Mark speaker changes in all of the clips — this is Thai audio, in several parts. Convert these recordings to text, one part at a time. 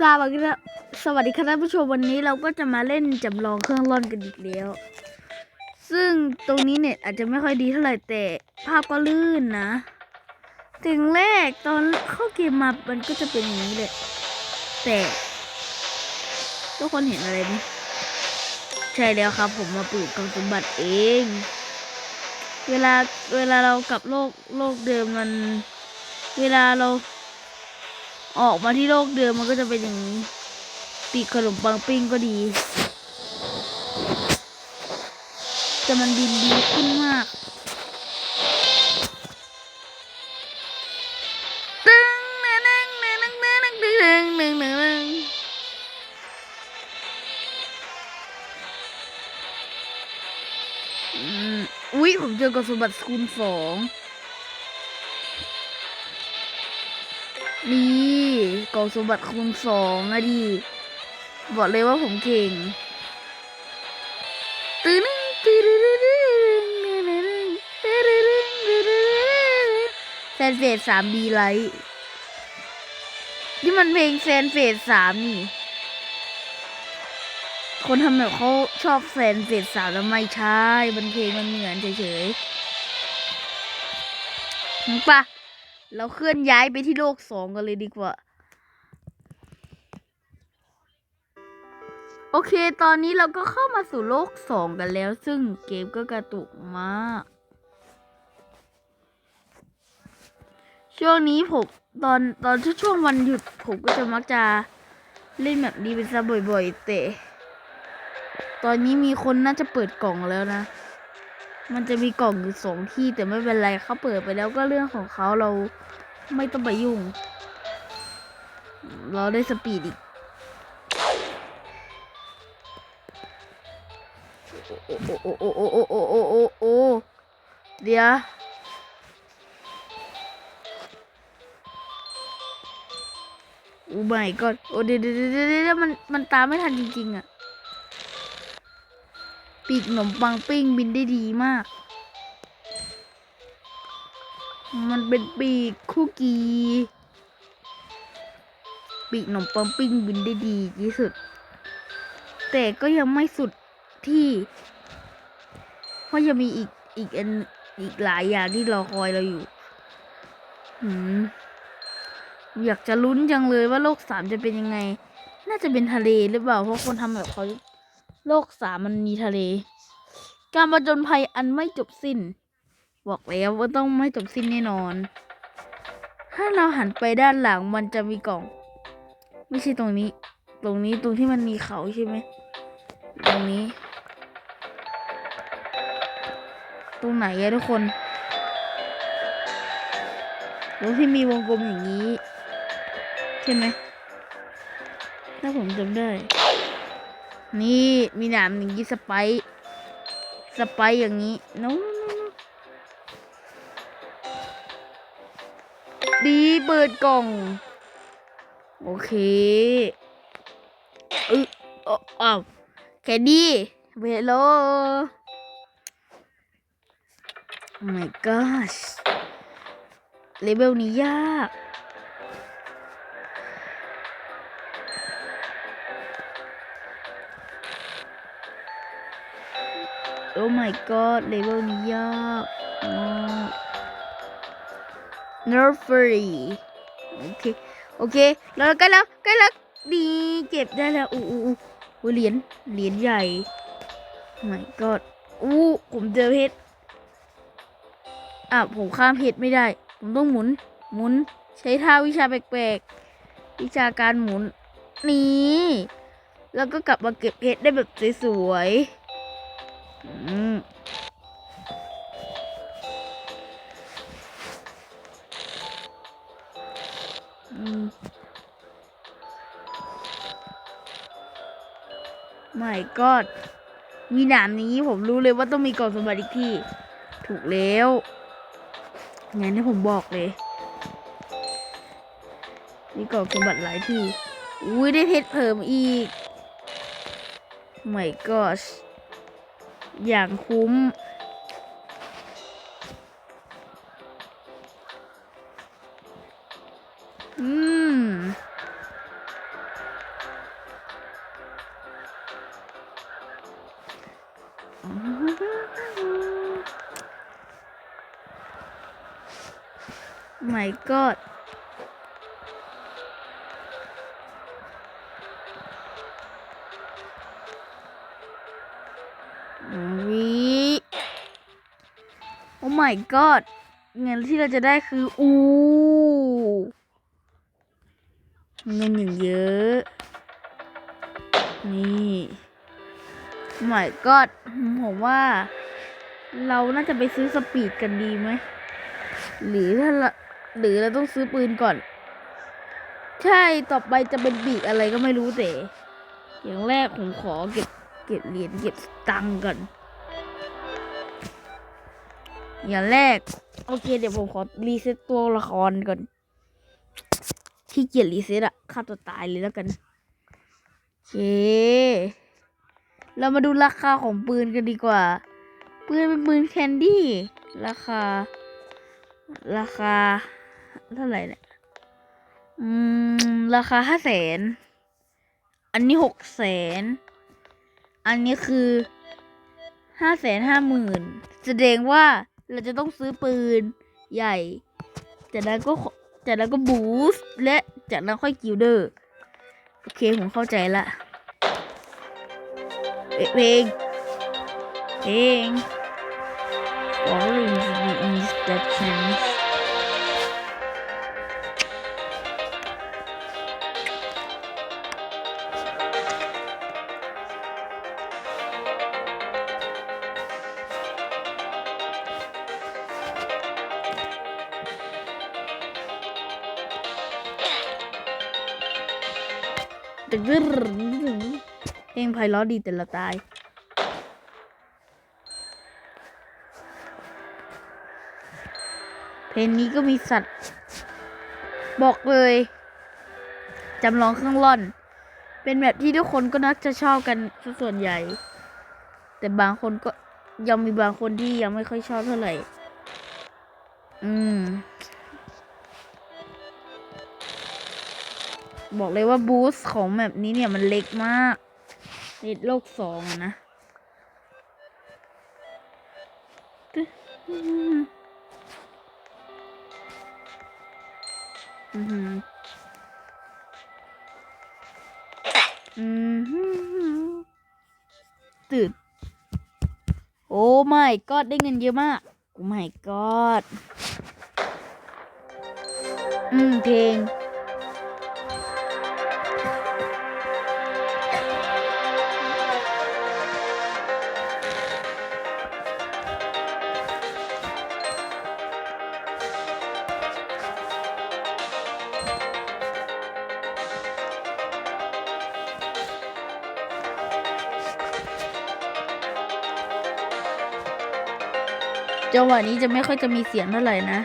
Speaker 1: สวัสดีครับสวัสดีครับท่านผู้ชมวันนี้เราก็จะมาเล่นจำลองเครื่องร่อนกันอีกแล้ว ซึ่งตรงนี้เน็ตอาจจะไม่ค่อยดีเท่าไหร่แต่ภาพก็ลื่นนะ ถึงแรกตอนเข้าเกมมามันก็จะเป็นอย่างนี้เลยแต่ทุกคนเห็นอะไรไหมใช่แล้วครับ ผมมาปลูกกองสมบัติเอง เวลาเวลาเรากลับโลกโลกเดิมมัน เวลาเรา ออกมาที่โลกเดิมมันก็จะเป็นอย่างนี้ ปีกขนมปังปิ้งก็ดี แต่มันบินดีขึ้นมากตึ้งหนึ่งหนึ่งหนึ่งหนึ่งหนึ่งหนึ่งหนึ่งหนึ่งหนึ่งอืมอุ๊ยผมเจอกระสุนบัตรคูณสอง นี่กล่องสมบัติคูณสองอะดิบอกเลยว่าผมเก่งตื้นตื้นแซนเฟสสามบีไลท์นี่มันเพลงแซนเฟสสามนี่ คนทำแบบเขาชอบแซนเฟสสามแล้วไม่ใช่มันเพลงมันเหมือนเฉยๆปะ เราเคลื่อนย้ายไปที่โลกสองกันเลยดีกว่า โอเค ตอนนี้เราก็เข้ามาสู่โลกสองกันแล้ว ซึ่งเกมก็กระตุกมาก ช่วงนี้ผมตอนตอนช่วงวันหยุดผมก็จะมักจะเล่นแบบนี้เป็นซะบ่อยๆแต่ตอนนี้มีคนน่าจะเปิดกล่องแล้วนะ มันจะมีกล่องอยู่สองที่แต่ไม่เป็นไรเขาเปิดไปแล้วก็เรื่องของเขาเราไม่ต้องไปยุ่ง เราได้สปีดอีก โอ้โอ้โอ้โอ้โอ้โอ้โอ้โอ้โอ้เดี๋ยวโอ้ไม่ก็โอ้เดี๋ยวเดี๋ยวเดี๋ยวเดี๋ยวมันมันตามไม่ทันจริงๆอะ ปีกขนมปังปิ้งบินได้ดีมาก มันเป็นปีกคุกกี้ ปีกขนมปังปิ้งบินได้ดีที่สุด แต่ก็ยังไม่สุดที่ เพราะยังมีอีกอีกอันอีกหลายอย่างที่รอคอยเราอยู่หืมอยากจะลุ้นจังเลยว่าโลกสามจะเป็นยังไง น่าจะเป็นทะเลหรือเปล่า เพราะคนทำแบบเขา โลกสามมันมีทะเล การประจนภัยอันไม่จบสิ้น บอกแล้วว่าต้องไม่จบสิ้นแน่นอน ถ้าเราหันไปด้านหลังมันจะมีกล่อง ไม่ใช่ตรงนี้ ตรงนี้ตรงที่มันมีเขาใช่ไหม ตรงนี้ ตรงไหนอะทุกคนตรงที่มีวงกลมอย่างนี้ ใช่ไหมถ้าผมจำได้ นี่มีหนามอย่างนี้สไปสไปอย่างนี้น้องดีเปิดกล่อง โอเคเอออาอ้าวแค่ดีเวโล Oh my gosh เลเวลนี้ยาก โอ้ my god เลเวลนี้ยากมาก nursery โอเค โอเค แล้วกล้แล้วกล้แล้วดีเก็บได้แล้วอู้อู้อู้เหรียญ เหรียญใหญ่ my god อู้ผมเจอเพชรอะ ผมข้ามเพชรไม่ได้ ผมต้องหมุน หมุน ใช้ท่าวิชาแปลกๆ วิชาการหมุน นี่แล้วก็กลับมาเก็บเพชรได้แบบสวยๆ ไม่ก็มีหนามนี้ผมรู้เลยว่าต้องมีกล่องสมบัติอีกที่ ถูกแล้วงั้นที่ผมบอกเลย มีกล่องสมบัติหลายที่ อุ้ยได้เพชรเพิ่มอีก my gosh อย่างคุ้ม อืมไม่ก็ my god เงินที่เราจะได้คือ อู้เงินอย่างเยอะ นี่ my god ผมว่า เราน่าจะไปซื้อสปีดกันดีไหม หรือถ้าเราหรือเราต้องซื้อปืนก่อน ใช่ ต่อไปจะเป็นปีกอะไรก็ไม่รู้แต่อย่างแรกผมขอเก็บเก็บเหรียญเก็บตังค์ก่อน อย่างแรก โอเค เดี๋ยวผมขอรีเซ็ตตัวละครก่อนที่เกียจรีเซ็ตอะฆ่าตัวตายเลยแล้วกันโอเค เรามาดูราคาของปืนกันดีกว่า ปืนเป็นปืนแคนดี้ ราคา ราคา เท่าไหร่เนี่ยอืม ราคาห้าแสน อันนี้หกแสน อันนี้คือห้าแสนห้าหมื่นแสดงว่า เราจะต้องซื้อปืนใหญ่ จากนั้นก็จากนั้นก็บูสและจากนั้นค่อยกิลเดอร์ โอเค ผมเข้าใจละเอ๊ะเพลงเพลง following the instructions ตึกรึเพลงไพเราะดีแต่ละตาย เพลงนี้ก็มีสัตว์ บอกเลยจำลองเครื่องร่อน เป็นแบบที่ทุกคนก็นักจะชอบกันส่วนใหญ่ แต่บางคนก็ยังมีบางคนที่ยังไม่ค่อยชอบเท่าไหร่ อืม บอกเลยว่าบูสของแบบนี้เนี่ยมันเล็กมากในโลกสองอะนะตึ๊ดอืมอือหืออือหือตื่นโอ้ไม่ก็ได้เงินเยอะมากโอ้ไม่ก็อืมเพลง จังหวะนี้จะไม่ค่อยจะมีเสียงเท่าไหร่นะ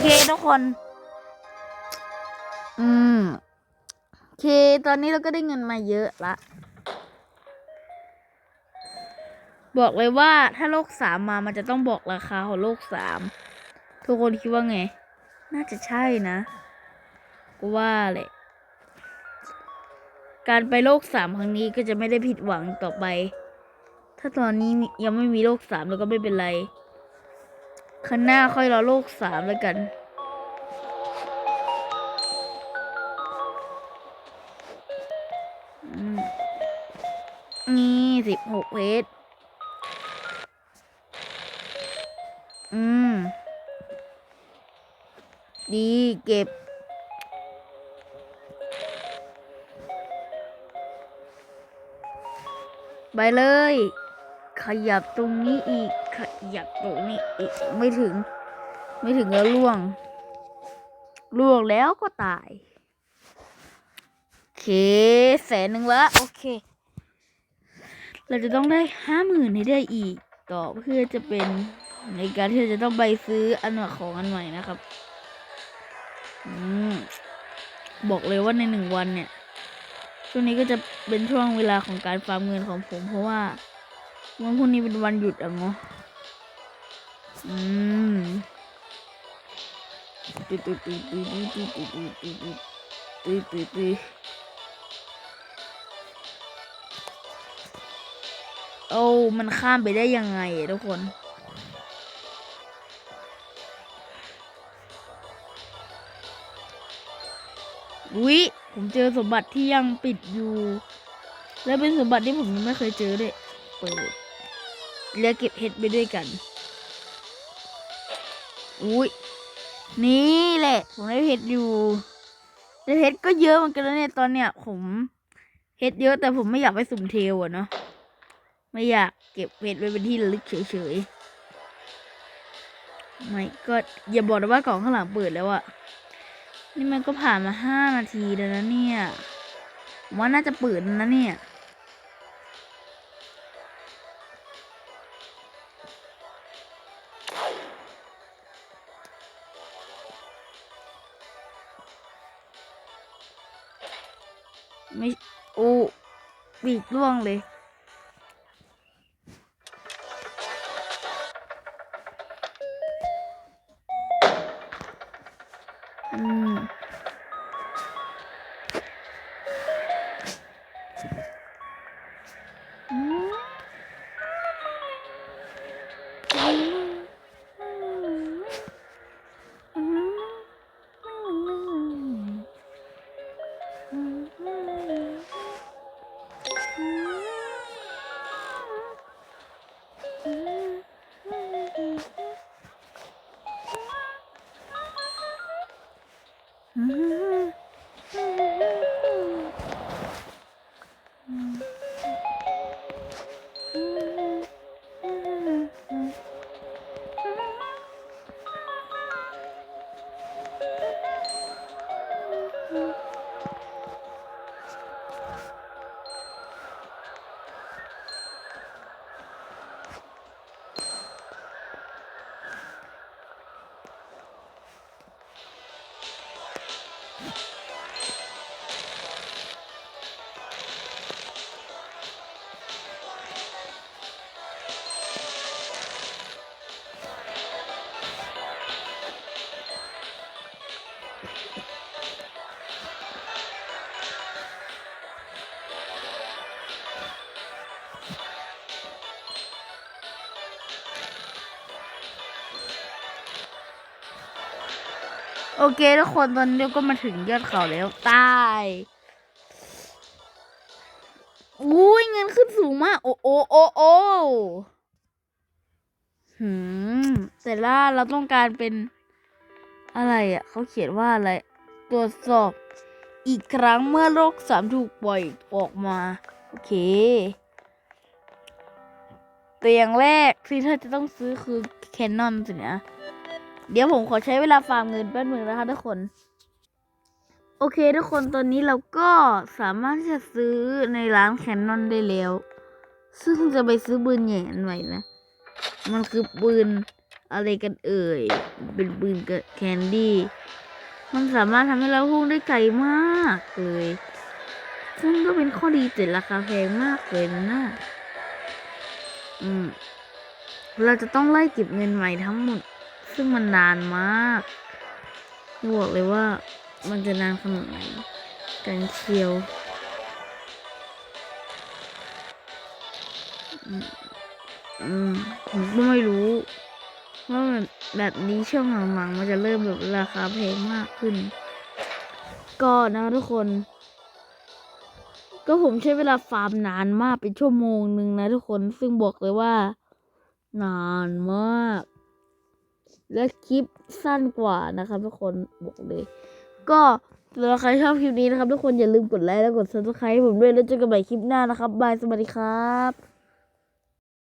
Speaker 1: เคทุกคน อืมโอเค ตอนนี้เราก็ได้เงินมาเยอะละ บอกเลยว่าถ้าโลกสามมามันจะต้องบอกราคาของโลกสาม ทุกคนคิดว่าไง น่าจะใช่นะกูว่าแหละการไปโลกสามครั้งนี้ก็จะไม่ได้ผิดหวังต่อไป ถ้าตอนนี้ยังไม่มีโลกสามแล้วก็ไม่เป็นไร ข้างหน้าค่อยรอโลกสามแล้วกันอืมนี่สิบหกเพชรอืม ดีเก็บไปเลย ขยับตรงนี้อีก ขยับตรงนี้อีกไม่ถึง ไม่ถึงแล้วล่วง ล่วงแล้วก็ตาย โอเคแสนหนึ่งละโอเค เราจะต้องได้ห้าหมื่นให้ได้อีกต่อเพื่อจะเป็นในการที่จะต้องไปซื้ออันใหม่ของอันใหม่นะครับอบอกเลยว่าในหนึ่งวันเนี่ย ช่วงนี้ก็จะเป็นช่วงเวลาของการฟาร์มเงินของผมเพราะว่าวันพรุ่งนี้เป็นวันหยุดอะเนาะ อืมตุยตุตุตุตุตุตุตุตุตุตุตุโอ้ มันข้ามไปได้ยังไงทุกคนวิผมเจอสมบัติที่ยังปิดอยู่ และเป็นสมบัติที่ผมยังไม่เคยเจอเลยเปิดแล้วเก็บเห็ดไปด้วยกัน อุ้ยนี่แหละ ผมได้เห็ดอยู่แต่เห็ดก็เยอะเหมือนกันแล้วเนี่ยตอนเนี้ยผมเห็ดเยอะแต่ผมไม่อยากไปสุ่มเทลอะเนาะไม่อยากเก็บเห็ดไว้เป็นที่ระลึกเฉยๆไม่ก็อย่าบอกนะว่ากล่องข้างหลังเปิดแล้วอะนี่มันก็ผ่านมาห้านาทีแล้วนะเนี่ยว่าน่าจะเปิดนะเนี่ย โอ้บีกร่วงเลย โอเคทุกคนตอนนี้ก็มาถึงยอดเขาแล้วใต้อุ้ยเงินขึ้นสูงมาก โอ้โอ้โอ้โอ้หืมแต่ละเราต้องการเป็นอะไรอะเขาเขียนว่าอะไร ตรวจสอบอีกครั้งเมื่อโรคสามถูกปล่อยออกมา โอเคแต่อย่างแรกที่เธอจะต้องซื้อคือแคนนอนสินะ เดี๋ยวผมขอใช้เวลาฟาร์มเงินแป๊บนึงนะคะทุกคน โอเคทุกคนตอนนี้เราก็สามารถที่จะซื้อในร้านแคนนอนได้แล้ว ซึ่งจะไปซื้อปืนใหญ่อันใหม่นะ มันคือปืนอะไรกันเอ่ย เป็นปืนกับแคนดี้ มันสามารถทำให้เราพุ่งได้ไกลมากเลยซึ่งก็เป็นข้อดีแต่ราคาแพงมากเลยนะอืม เราจะต้องไล่เก็บเงินใหม่ทั้งหมด ซึ่งมันนานมากบอกเลยว่ามันจะนานขนาดไหนกันเชียวอืมผมก็ไม่รู้ว่าแบบนี้ช่วงหลังๆมันจะเริ่มแบบราคาแพงมากขึ้น ก็นะทุกคน ก็ผมใช้เวลาฟาร์มนานมากเป็นชั่วโมงหนึ่งนะทุกคนซึ่งบอกเลยว่า นานมาก และคลิปสั้นกว่านะครับทุกคนบอกเลย ก็สำหรับใครชอบคลิปนี้นะครับทุกคนอย่าลืมกดไลค์และกด subscribe ผมด้วยแล้วเจอกันใหม่คลิปหน้านะครับบายสวัสดีครับ